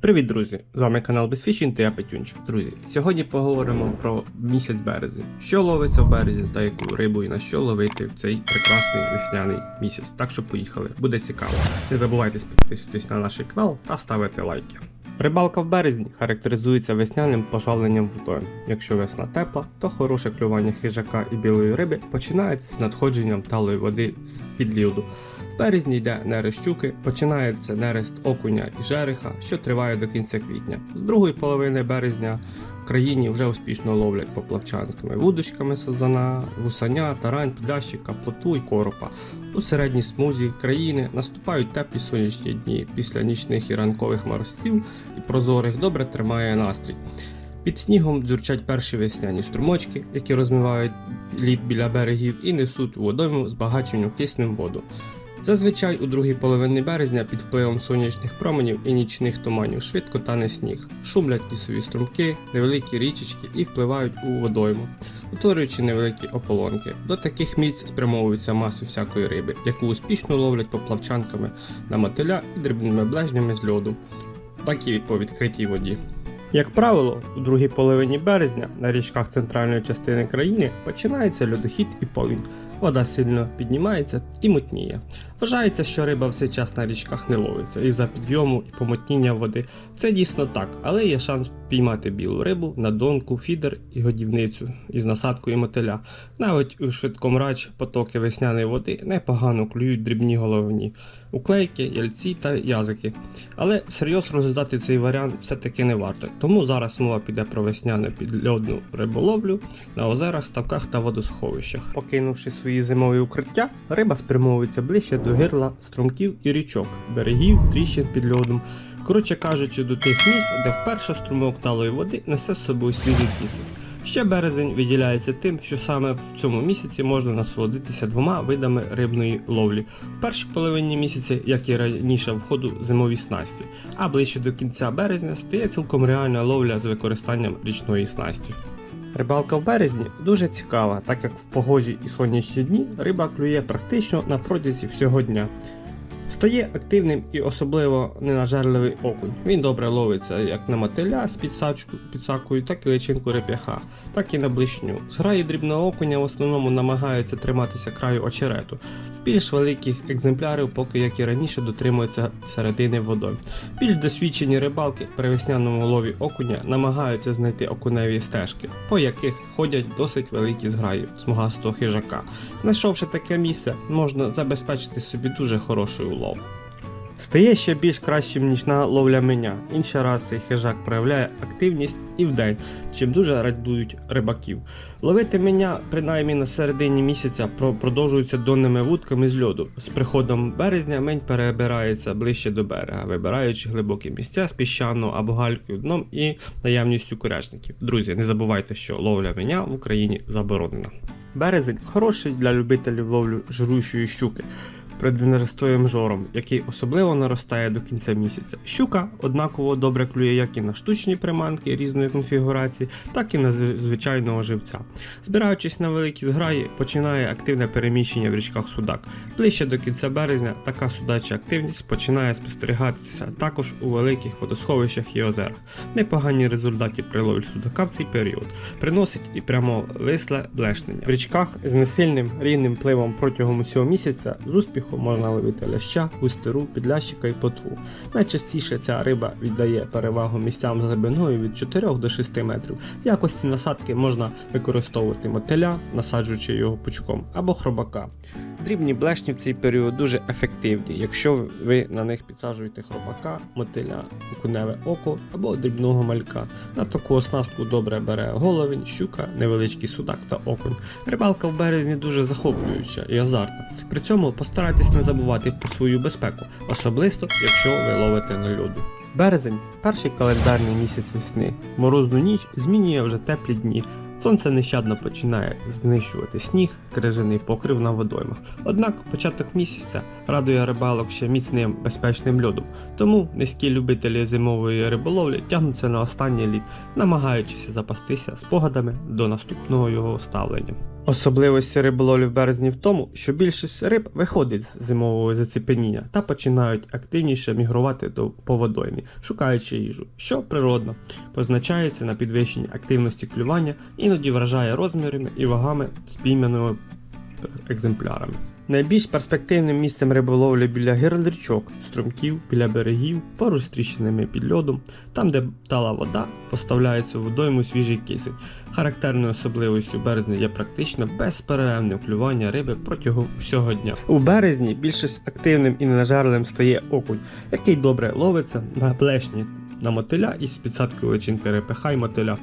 Привіт, друзі! З вами канал Безфішінг та я Петюнчик. Друзі, сьогодні поговоримо про місяць березень. Що ловиться в березні та яку рибу і на що ловити в цей прекрасний весняний місяць. Так що поїхали, буде цікаво. Не забувайте підписуватись на наш канал та ставити лайки. Рибалка в березні характеризується весняним пожавленням водою. Якщо весна тепла, то хороше клювання хижака і білої риби починається з надходженням талої води з під льоду. Березні йде нерест щуки, починається нерест окуня і жереха, що триває до кінця квітня. З другої половини березня в країні вже успішно ловлять поплавчанськими вудочками сазана, вусаня, тарань, підлящика, плотву і коропа. У середній смузі країни наступають теплі сонячні дні після нічних і ранкових морозців і прозорих добре тримає настрій. Під снігом дзюрчать перші весняні струмочки, які розмивають лід біля берегів і несуть у водойму збагачену киснем воду. Зазвичай у другій половині березня під впливом сонячних променів і нічних туманів швидко тане сніг, шумлять лісові струмки, невеликі річечки і впливають у водойму, утворюючи невеликі ополонки. До таких місць спрямовуються маси всякої риби, яку успішно ловлять поплавчанками на мотиля і дрібними блежнями з льоду, так і по відкритій воді. Як правило, у другій половині березня на річках центральної частини країни починається льодохід і повінь. Вода сильно піднімається і мутніє. Вважається, що риба в цей час на річках не ловиться із-за підйому і помутніння води. Це дійсно так, але є шанс піймати білу рибу на донку, фідер і годівницю із насадкою мотиля. Навіть у швидкомрач потоки весняної води непогано клюють дрібні головні, уклейки, яльці та язики. Але всерйоз розглядати цей варіант все-таки не варто. Тому зараз мова піде про весняну підльодну риболовлю на озерах, ставках та водосховищах. Покинувши свої зимові укриття, риба спрямовується ближче до гирла струмків і річок, берегів, тріщин під льодом. Коротше кажучи, до тих місць, де вперше струмок талої води несе з собою свіжий пісок. Ще березень виділяється тим, що саме в цьому місяці можна насолодитися двома видами рибної ловлі. В першій половині місяця, як і раніше, в ходу зимові снасті, а ближче до кінця березня стає цілком реальна ловля з використанням річної снасті. Рибалка в березні дуже цікава, так як в погожі і сонячні дні риба клює практично на протязі всього дня. Стає активним і особливо ненажерливий окунь. Він добре ловиться як на мотиля з підсакою, так і личинку реп'яха, так і на блишню. Зграї дрібного окуня в основному намагаються триматися краю очерету. Більш великих екземплярів, поки як і раніше, дотримуються середини водою. Більш досвідчені рибалки при весняному лові окуня намагаються знайти окуневі стежки, по яких ходять досить великі зграї смугастого хижака. Знайшовши таке місце, можна забезпечити собі дуже хороший улов. Стає ще більш кращим нічна ловля меня. Інший раз цей хижак проявляє активність і вдень, чим дуже радують рибаків. Ловити меня, принаймні на середині місяця, про- продовжується донними вудками з льоду. З приходом березня мень перебирається ближче до берега, вибираючи глибокі місця з піщаного або галькою дном і наявністю курячників. Друзі, не забувайте, що ловля меня в Україні заборонена. Березень хороший для любителів ловлю жирущої щуки преднерестовим жором, який особливо наростає до кінця місяця. Щука однаково добре клює як і на штучні приманки різної конфігурації, так і на звичайного живця. Збираючись на великі зграї, починає активне переміщення в річках судак. Ближче до кінця березня така судача активність починає спостерігатися також у великих водосховищах і озерах. Непогані результати при ловлі судака в цей період приносить і прямо висле блешнення. В річках з несильним рівним пливом протягом усього місяця з успіхом можна ловити ляща, густеру, підлящика і потву. Найчастіше ця риба віддає перевагу місцям з глибиною від 4 до 6 метрів. В якості насадки можна використовувати мотиля, насаджуючи його пучком, або хробака. Дрібні блешні в цей період дуже ефективні, якщо ви на них підсаджуєте хробака, мотиля, окуневе око або дрібного малька. На таку оснастку добре бере головень, щука, невеличкий судак та окунь. Рибалка в березні дуже захоплююча і азартна. При цьому постарайтесь не забувати про свою безпеку, особисто якщо ви ловите на льоду. Березень перший календарний місяць весни. Морозну ніч змінює вже теплі дні. Сонце нещадно починає знищувати сніг, крижаний покрив на водоймах. Однак початок місяця радує рибалок ще міцним безпечним льодом. Тому низькі любителі зимової риболовлі тягнуться на останній лід, намагаючись запастися спогадами до наступного його ставлення. Особливості риболовлі березні в тому, що більшість риб виходить з зимового заціпеніння та починають активніше мігрувати до поводоймі, шукаючи їжу, що природно позначається на підвищенні активності клювання, іноді вражає розмірами і вагами спійманими екземплярами. Найбільш перспективним місцем риболовлі біля гирл річок, струмків, біля берегів, поруч з тріщинами під льодом, там, де тала вода, поставляється водойму свіжий кисень. Характерною особливістю березня є практично безперервне клювання риби протягом всього дня. У березні більш активним і ненажерливим стає окунь, який добре ловиться на блешні на мотиля із підсадкою личинки репеха й мотиля.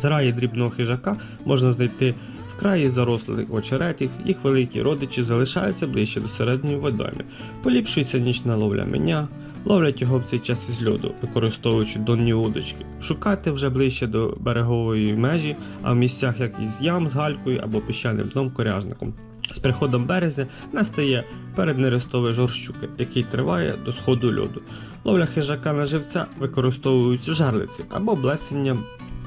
Зраї дрібного хижака можна знайти краї зарослих очеретів, їх великі родичі залишаються ближче до середньої водойми. Поліпшується нічна ловля меня, ловлять його в цей час із льоду, використовуючи донні удочки. Шукати вже ближче до берегової межі, а в місцях як із ям з галькою або піщаним дном коряжником. З приходом березня настає переднерестовий жор щуки, який триває до сходу льоду. Ловля хижака на живця використовують жарлиці або блесення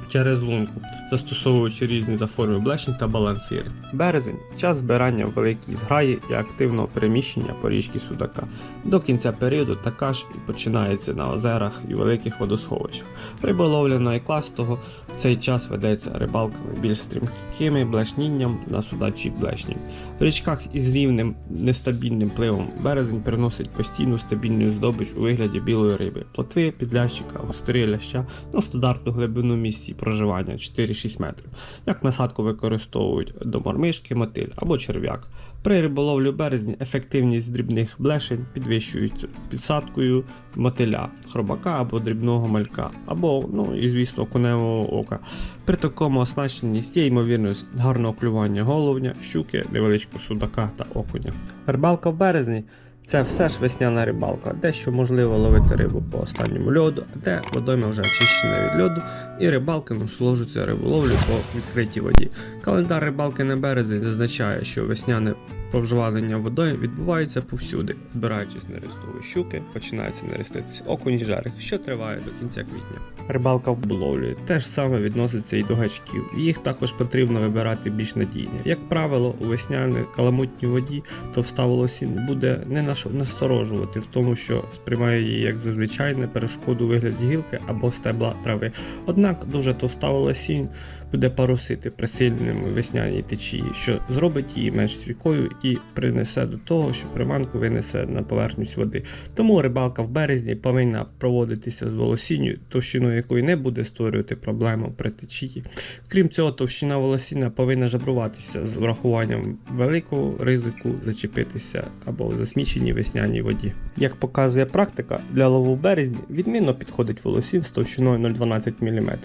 через лунку, застосовуючи різні за форми блешень та балансири. Березень час збирання в великій зграї і активного переміщення по річці Судака. До кінця періоду така ж і починається на озерах і великих водосховищах. Риболовля найкластого в цей час ведеться рибалками більш стрімкими блешнінням на судачі блешні. В річках із рівним нестабільним пливом березень приносить постійну стабільну здобич у вигляді білої риби, плотви, підлящика, густири ляща на стандартну глибину місці проживання 4-6 метрів. Як насадку використовують до мормишки, мотиль або черв'як. При риболовлі березні ефективність дрібних блешень підвищується підсадкою мотиля, хробака або дрібного малька, або, ну і звісно, окуневого ока. При такому оснащенність є ймовірність гарного клювання головня, щуки, невеличкого судака та окуня. Рибалка в березні це все ж весняна рибалка, де що можливо ловити рибу по останньому льоду, а де водойма вже очищена від льоду, і рибалки насолоджуються риболовлю по відкритій воді. Календар рибалки на березень зазначає, що весняне провживання водою відбувається повсюди, збираючись нерестові щуки, починається нереститись окунь і жарих, що триває до кінця квітня. Рибалка в ловлі теж саме відноситься і до гачків. Їх також потрібно вибирати більш надійні. Як правило, у весняній каламутній воді товста волосінь буде не насторожувати в тому, що сприймає її як зазвичайне перешкоду вигляді гілки або стебла трави. Однак дуже товста волосінь буде парусити при сильному весняній течії, що зробить її менш стійкою і принесе до того, що приманку винесе на поверхність води. Тому рибалка в березні повинна проводитися з волосінню, товщиною якої не буде створювати проблему при течії. Крім цього, товщина волосіння повинна жабруватися з врахуванням великого ризику зачепитися або засміченій весняній воді. Як показує практика, для лову в березні відмінно підходить волосін з товщиною 0,12 мм.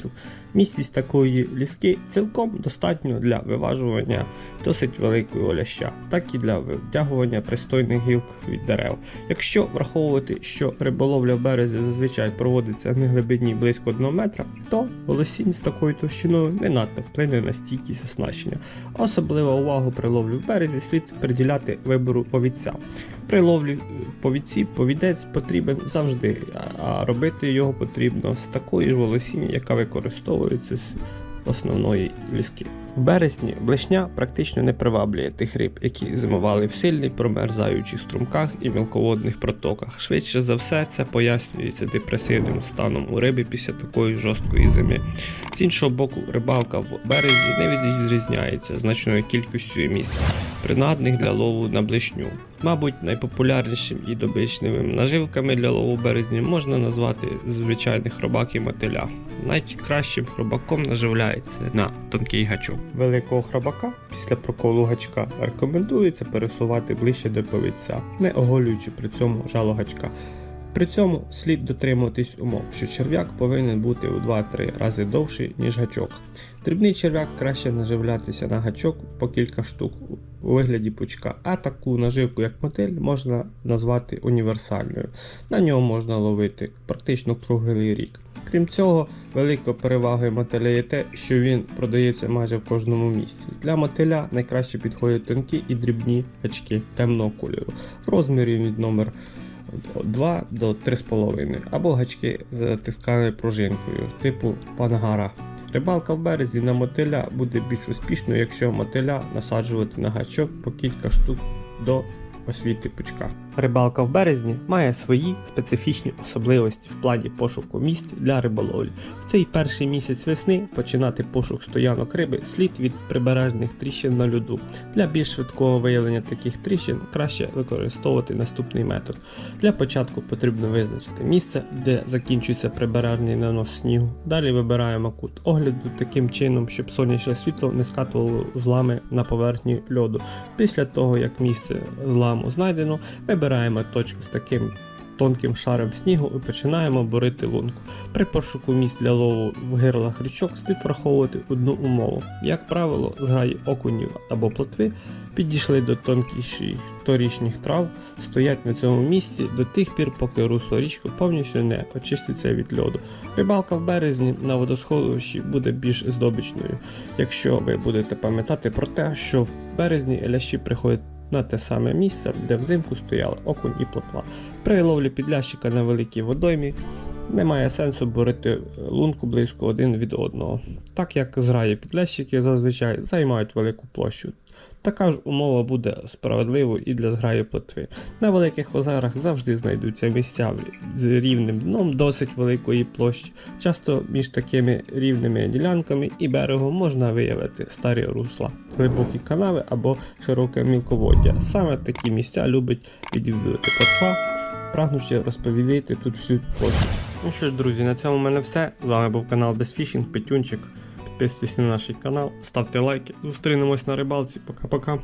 Місткість такої ліски цілком достатньо для виважування досить великої оляща, так і для витягування пристойних гілк від дерев. Якщо враховувати, що риболовля в березі зазвичай проводиться на глибині близько 1 метра, то волосінь з такою товщиною не надто вплине на стійкість оснащення. Особлива увагу при ловлі в березі слід приділяти вибору повідця. При ловлі по повідець потрібен завжди, а- робити його потрібно з такої ж волосіння, яка використовується з основної ліски. В березні блешня практично не приваблює тих риб, які зимували в сильних промерзаючих струмках і мілководних протоках. Швидше за все, це пояснюється депресивним станом у риби після такої жорсткої зими. З іншого боку, рибалка в березні не відрізняється значною кількістю місць, принадних для лову на блишню. Мабуть, найпопулярнішим і добичними наживками для лову березні можна назвати звичайних хробак і мотиля. Найкращим хробаком наживляється на тонкий гачок. Великого хробака після проколу гачка рекомендується пересувати ближче до повідця, не оголюючи при цьому жало гачка. При цьому слід дотримуватись умов, що черв'як повинен бути у 2-3 рази довший, ніж гачок. Дрібний черв'як краще наживлятися на гачок по кілька штук у вигляді пучка, а таку наживку, як мотиль, можна назвати універсальною. На нього можна ловити практично круглий рік. Крім цього, великою перевагою мотиля є те, що він продається майже в кожному місці. Для мотиля найкраще підходять тонкі і дрібні гачки темного кольору в розмірі від номер 2 до 3,5 або гачки з тисканою пружинкою типу пангара. Рибалка в березі на мотиля буде більш успішною, якщо мотиля насаджувати на гачок по кілька штук до освіти пучка. Рибалка в березні має свої специфічні особливості в плані пошуку місць для риболовлі. В цей перший місяць весни починати пошук стоянок риби слід від прибережних тріщин на льоду. Для більш швидкого виявлення таких тріщин краще використовувати наступний метод. Для початку потрібно визначити місце, де закінчується прибережний нанос снігу. Далі вибираємо кут огляду таким чином, щоб сонячне світло не скатувало злами на поверхню льоду. Після того, як місце зламу знайдено, вибираємо точку з таким тонким шаром снігу і починаємо борити лунку. При пошуку місць для лову в гирлах річок слід враховувати одну умову. Як правило, зграї окунів або плотви підійшли до тонкіших торічних трав, стоять на цьому місці до тих пір, поки русло річки повністю не очиститься від льоду. Рибалка в березні на водосховищі буде більш здобичною, якщо ви будете пам'ятати про те, що в березні лящі приходять на те саме місце, де взимку стояли окунь і плотва. При ловлі підлящика на великій водоймі немає сенсу борити лунку близько один від одного, так як зграї підлящики зазвичай займають велику площу. Така ж умова буде справедливою і для зграї плотви. На великих озерах завжди знайдуться місця з рівним дном досить великої площі. Часто між такими рівними ділянками і берегом можна виявити старі русла, глибокі канави або широке мілководдя. Саме такі місця любить відвідувати плотва, прагнучи розповідати тут всю площу. Ну що ж, друзі, на цьому в мене все. З вами був канал Безфішінг, Петюнчик. Підписуйтесь на наш канал, ставте лайки. Зустрінемось на рибалці. Пока-пока.